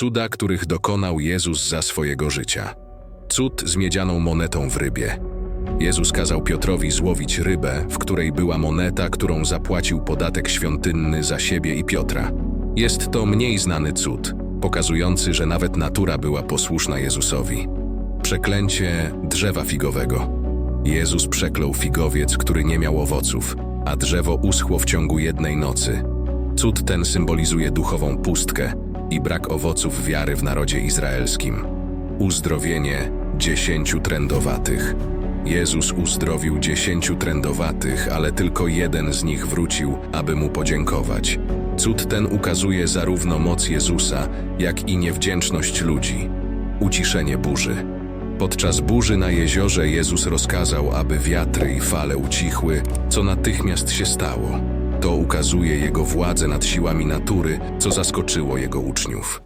Cuda, których dokonał Jezus za swojego życia. Cud z miedzianą monetą w rybie. Jezus kazał Piotrowi złowić rybę, w której była moneta, którą zapłacił podatek świątynny za siebie i Piotra. Jest to mniej znany cud, pokazujący, że nawet natura była posłuszna Jezusowi. Przeklęcie drzewa figowego. Jezus przeklął figowiec, który nie miał owoców, a drzewo uschło w ciągu jednej nocy. Cud ten symbolizuje duchową pustkę i brak owoców wiary w narodzie izraelskim. Uzdrowienie dziesięciu trędowatych. Jezus uzdrowił dziesięciu trędowatych, ale tylko jeden z nich wrócił, aby mu podziękować. Cud ten ukazuje zarówno moc Jezusa, jak i niewdzięczność ludzi. Uciszenie burzy. Podczas burzy na jeziorze Jezus rozkazał, aby wiatry i fale ucichły, co natychmiast się stało. To ukazuje Jego władzę nad siłami natury, co zaskoczyło Jego uczniów.